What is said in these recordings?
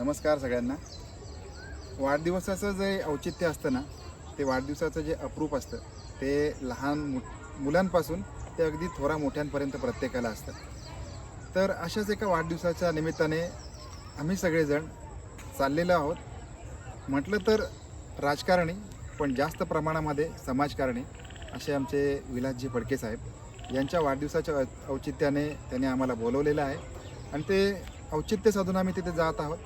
नमस्कार सगळ्यांना. वाढदिवसाचं जे औचित्य असतं ना ते वाढदिवसाचं जे अप्रूप असतं ते लहान मु मुलांपासून ते अगदी थोरा मोठ्यांपर्यंत प्रत्येकाला असतं. तर अशाच एका वाढदिवसाच्या निमित्ताने आम्ही सगळेजण चाललेलो आहोत. म्हटलं तर राजकारणी पण जास्त प्रमाणामध्ये समाजकारणी असे आमचे विलासजी फडके साहेब यांच्या वाढदिवसाच्या औ- औचित्याने त्यांनी आम्हाला बोलवलेलं आहे. आणि ते औचित्य साधून आम्ही तिथे जात आहोत.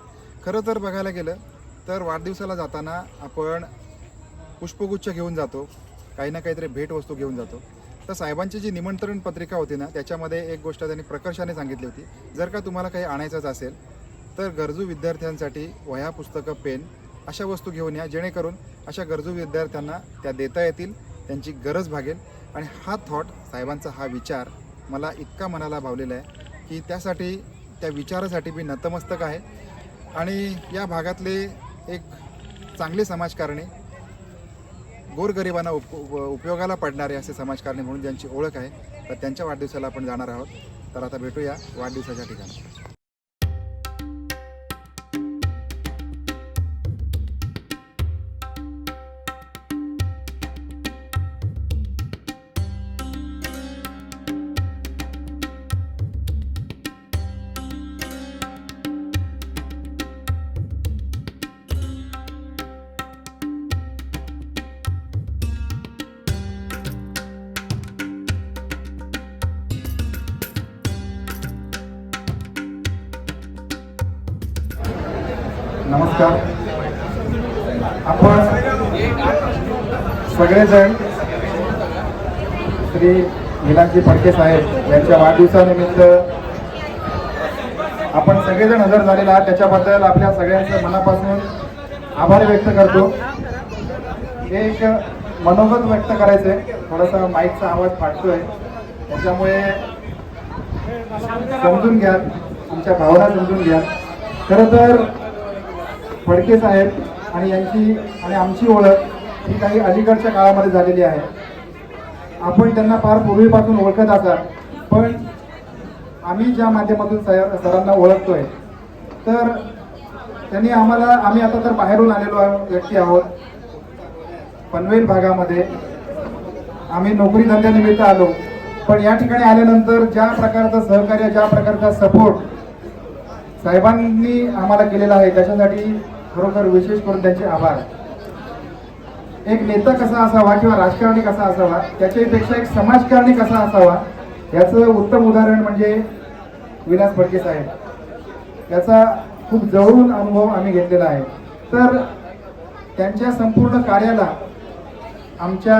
खरं जर बघायला गेलं तर वाढदिवसाला जाताना आपण पुष्पगुच्छ घेऊन जातो. काही ना काहीतरी भेटवस्तू घेऊन जातो. तर साहेबांची जी निमंत्रण पत्रिका होती ना त्याच्यामध्ये एक गोष्ट त्यांनी प्रकर्षाने सांगितली होती. जर का तुम्हाला काही आणायचंच असेल तर गरजू विद्यार्थ्यांसाठी वह्या पुस्तकं पेन अशा वस्तू घेऊन या जेणेकरून अशा गरजू विद्यार्थ्यांना त्या देता येतील त्यांची गरज भागेल. आणि हा थॉट साहेबांचा हा विचार मला इतका मनाला भावलेला आहे की त्यासाठी त्या विचारासाठी मी नतमस्तक आहे. आणि या भागातले एक चांगले समाजकारणी गोरगरिबांना उप उपयोगाला पडणारे असे समाजकारणी म्हणून ज्यांची ओळख आहे तर त्यांच्या वाढदिवसाला आपण जाणार आहोत. तर आता भेटूया वाढदिवसाच्या ठिकाणी. नमस्कार. आपण सगळेजण श्री विलासजी फडके साहेब यांच्या वाढदिवसानिमित्त आपण सगळेजण हजर झालेला आहात. त्याच्याबद्दल आपल्या सगळ्यांचं मनापासून आभार व्यक्त करतो. एक मनोगत व्यक्त करायचं आहे थोडासा माईकचा आवाज फाटतोय. त्याच्यामुळे समजून घ्या. आमच्या भावना समजून घ्या. खरं तर फडके साहेब आणि यांची आणि आमची ओळख ही काही अलीकडच्या काळामध्ये झालेली आहे. आपण त्यांना फार पूर्वीपासून ओळखत असाल पण आम्ही ज्या माध्यमातून सर सरांना ओळखतोय तर त्यांनी आम्हाला आम्ही आता तर बाहेरून आलेलो व्यक्ती आहोत. पनवेल भागामध्ये आम्ही नोकरी धंद्यानिमित्त आलो. पण या ठिकाणी आल्यानंतर ज्या प्रकारचं सहकार्य ज्या प्रकारचा सपोर्ट साहेबांनी आम्हाला केलेला आहे. त्याच्यासाठी खरोखर विशेष करून त्यांचे आभार. एक नेता कसा असावा किंवा राजकारणी कसा असावा त्याच्यापेक्षा एक समाजकारणी कसा असावा याचं उत्तम उदाहरण म्हणजे विलास फडके साहेब. याचा खूप जवळून अनुभव आम्ही घेतलेला आहे. तर त्यांच्या संपूर्ण कार्याला आमच्या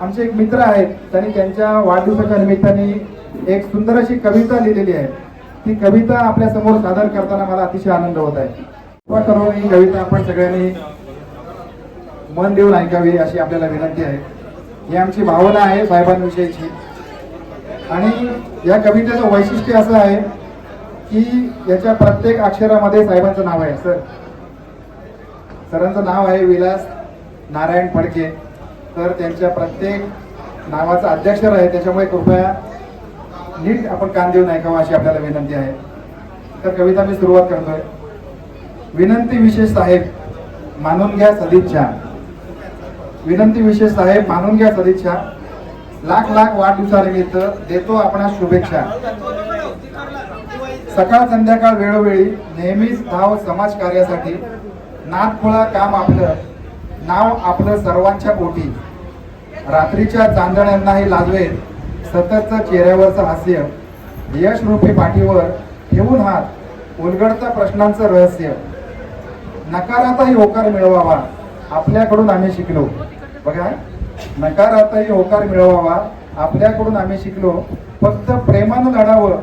आमचे एक मित्र आहेत त्यांनी त्यांच्या वाढदिवसाच्या निमित्ताने एक सुंदर अशी कविता लिहिलेली आहे. ती कविता आपल्यासमोर सादर करताना मला अतिशय आनंद होत आहे. कृपा करून ही कविता आपण सगळ्यांनी मन देऊन ऐकावी अशी आपल्याला विनंती आहे. ही आमची भावना आहे साहेबांविषयीची. आणि या कवितेचं वैशिष्ट्य असं आहे की याच्या प्रत्येक अक्षरामध्ये साहेबांचं नाव आहे सर. सरांचं नाव आहे विलास नारायण फडके. तर त्यांच्या प्रत्येक नावाचा अध्यक्षर आहे त्याच्यामुळे कृपया नीट आपण कान देऊन ऐकावं अशी आपल्याला विनंती आहे. तर कविता मी सुरुवात करतोय. विनंती विशेष साहेब मानून घ्या सदिच्छा. विनंती विशेष साहेब मानून घ्या सदिच्छा. लाख लाख वाढदिवसानिमित्त देतो आपण शुभेच्छा. सकाळ संध्याकाळ वेळोवेळी नेहमीच धाव समाज कार्यासाठी. नादखुळा काम आपलं नाव आपलं सर्वांच्या पोटी. रात्रीच्या चांदण्यांनाही लाजवेल सततचा चेहऱ्यावरचं हास्य यश रूपी पाठीवर ठेवून हात उलगडता प्रश्नांचं रहस्य. नकारातही होकार मिळवावा आपल्याकडून आम्ही शिकलो. बघा नकारातही होकार मिळवावा आपल्याकडून आम्ही शिकलो. फक्त प्रेमानं लढावं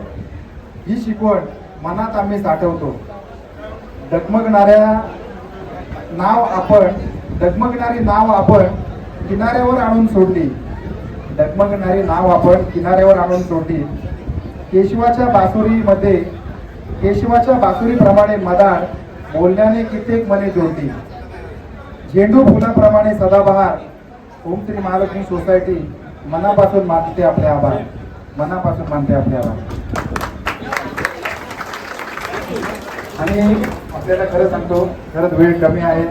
ही शिकवण मनात आम्ही साठवतो. डगमगणाऱ्या नाव आपण डगमगणारी नाव आपण किनाऱ्यावर आणून सोडली. डगमगणारे नाव आपण किनाऱ्यावर आणून सोडली केशवाच्या बासुरीमध्ये केशवाच्या बासुरीप्रमाणे मदार बोलण्याने कित्येक मने जोडली झेंडू फुलाप्रमाणे सदाबहार ओम श्री महालक्ष्मी सोसायटी मनापासून मानते आपले आभार. मनापासून मानते आपले आभार. आणि आपल्याला खरं सांगतो खरंच वेळ कमी आहे.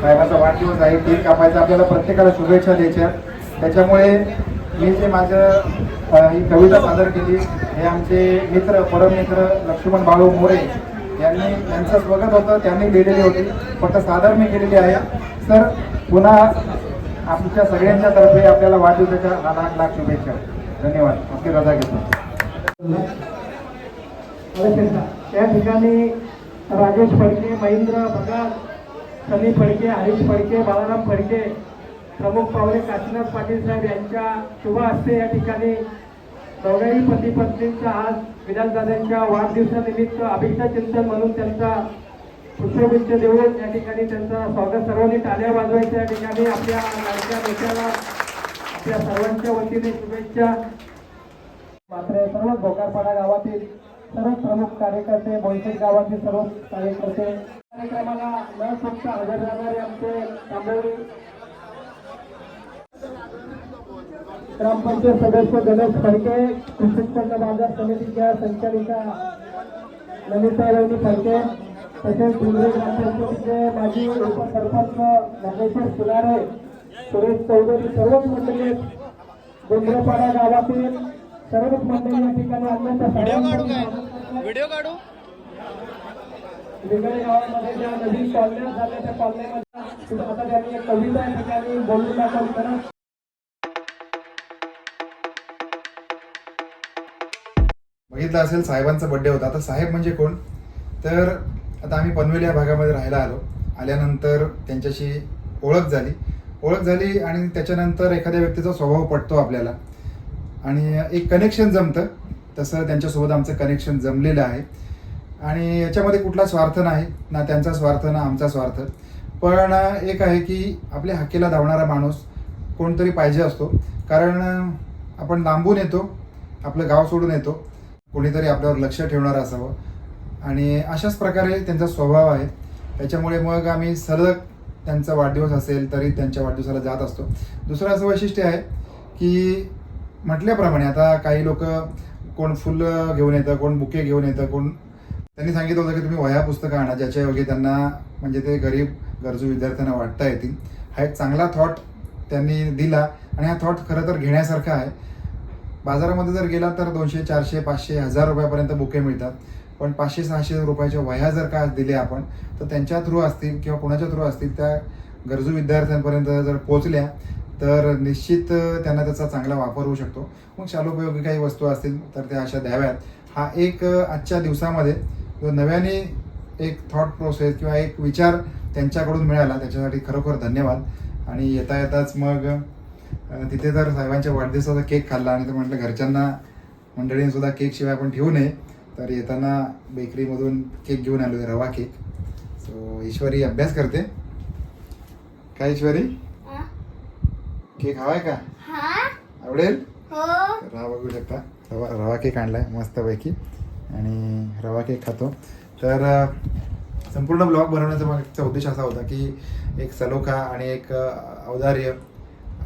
साहेबाचा वाढदिवस आहे केक कापायचा आपल्याला प्रत्येकाला शुभेच्छा द्यायच्या. त्याच्यामुळे मी जे माझं ही कविता सादर केली हे आमचे मित्र परममित्र लक्ष्मण बाळू मोरे यांनी यांचं स्वागत होतं त्यांनी लिहिलेली होती. फक्त सादर मी केलेली आहे. सर पुन्हा आमच्या सगळ्यांच्या तर्फे आपल्याला वाढदिवसाच्या लाख लाख शुभेच्छा. धन्यवाद. आपली रजा घेतो. त्या ठिकाणी राजेश फडके महेंद्र भगत सनी फडके हरीश फडके बाळाराम फडके प्रमुख पाहुणे काशीनाथ पाटील साहेब यांच्या शुभ हस्ते या ठिकाणी दोघाही पती पत्नींचा आज विधानदादांच्या वाढदिवसानिमित्त अभिष्ट चिंतन म्हणून त्यांचा पुष्पगुच्छ देऊन या ठिकाणी त्यांचा स्वागत सर्वांनी टाळ्या वाजवायच्या या ठिकाणी आपल्या लाडक्या नेत्याला आपल्या सर्वांच्या वतीने शुभेच्छा. मात्र सर्व भोकारपाडा गावातील सर्व प्रमुख कार्यकर्ते बोईसर गावातील सर्व कार्यकर्ते कार्यक्रमाला न चुकता हजर राहणारे आमचे तांबोळी ग्रामपंचायत सदस्य गणेश फडके कृषी उत्पन्न बाजार समितीच्या संचालिका ललिता रवनी फडके तसेच धुळे ग्रामपंचायतीचे माजी उपसरपंच नागेश्वर फुलारे सुरेश चौधरी सर्वच मंडळी. डोंगरपाडा गावातील सर्वच मंडळी या ठिकाणी अत्यंत व्हिडिओ काढू वेगळे गावामध्ये ज्या नवीन कॉलन्या झाल्या त्या कॉलन्यामध्ये आता त्यांनी कविता या ठिकाणी बोलून दाखवली. बघितलं असेल साहेबांचा बड्डे होता. आता साहेब म्हणजे कोण? तर आता आम्ही पनवेल या भागामध्ये राहायला आलो. आल्यानंतर त्यांच्याशी ओळख झाली. ओळख झाली आणि त्याच्यानंतर एखाद्या व्यक्तीचा स्वभाव पटतो आपल्याला. आणि एक कनेक्शन जमतं. तसं त्यांच्यासोबत आमचं कनेक्शन जमलेलं आहे. आणि याच्यामध्ये कुठला स्वार्थ नाही. ना त्यांचा स्वार्थ ना आमचा स्वार्थ. पण एक आहे की आपल्या हक्कीला धावणारा माणूस कोणतरी पाहिजे असतो. कारण आपण लांबून येतो. आपलं गाव सोडून येतो. कोणीतरी आपल्यावर लक्ष ठेवणारं असावं. आणि अशाच प्रकारे त्यांचा स्वभाव आहे. त्याच्यामुळे मग आम्ही सलग त्यांचा वाढदिवस असेल तरी त्यांच्या वाढदिवसाला जात असतो. दुसरं असं वैशिष्ट्य आहे की म्हटल्याप्रमाणे आता काही लोक कोण फुलं घेऊन येतं कोण बुके घेऊन येतं कोण त्यांनी सांगितलं होतं की तुम्ही वह्या पुस्तकं आणा ज्याच्या योगे त्यांना म्हणजे ते गरीब गरजू विद्यार्थ्यांना वाटता येतील. हा एक चांगला थॉट त्यांनी दिला. आणि हा थॉट खरं तर घेण्यासारखा आहे. बाजारामध्ये जर गेला तर दोनशे चारशे पाचशे हजार रुपयापर्यंत बुके मिळतात. पण पाचशे सहाशे रुपयाच्या वह्या जर का दिल्या आपण तर त्यांच्या थ्रू असतील किंवा कोणाच्या थ्रू असतील त्या गरजू विद्यार्थ्यांपर्यंत जर पोचल्या तर निश्चित त्यांना त्याचा चांगला वापर होऊ शकतो. मग शालोपयोगी काही वस्तू असतील तर त्या अशा द्याव्यात. हा एक आजच्या दिवसामध्ये जो नव्याने एक थॉट प्रोसेस किंवा एक विचार त्यांच्याकडून मिळाला त्याच्यासाठी खरोखर धन्यवाद. आणि येता येताच मग तिथे तर साहेबांच्या वाढदिवसाचा केक खाल्ला आणि तर म्हटलं घरच्यांना मंडळीने सुद्धा केक शिवाय आपण ठेवू नये. तर येताना बेकरीमधून केक घेऊन आलो रवा केक. सो ईश्वरी अभ्यास करते. काय ईश्वरी? केक हवाय का? हा? आवडेल? हो. हा बघू शकता. रवा रवा केक आणलाय मस्तपैकी. आणि रवा केक खातो. तर संपूर्ण ब्लॉग बनवण्याचा मागचा उद्देश असा होता की एक सलोखा आणि एक औदार्य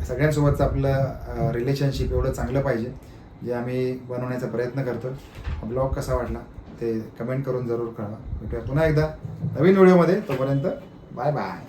सगळ्यांसोबतचं आपलं रिलेशनशिप एवढं चांगलं पाहिजे जे आम्ही बनवण्याचा प्रयत्न करतो ब्लॉग कसा वाटला ते कमेंट करून जरूर कळवा. भेटूया पुन्हा एकदा नवीन व्हिडिओमध्ये. तोपर्यंत बाय बाय.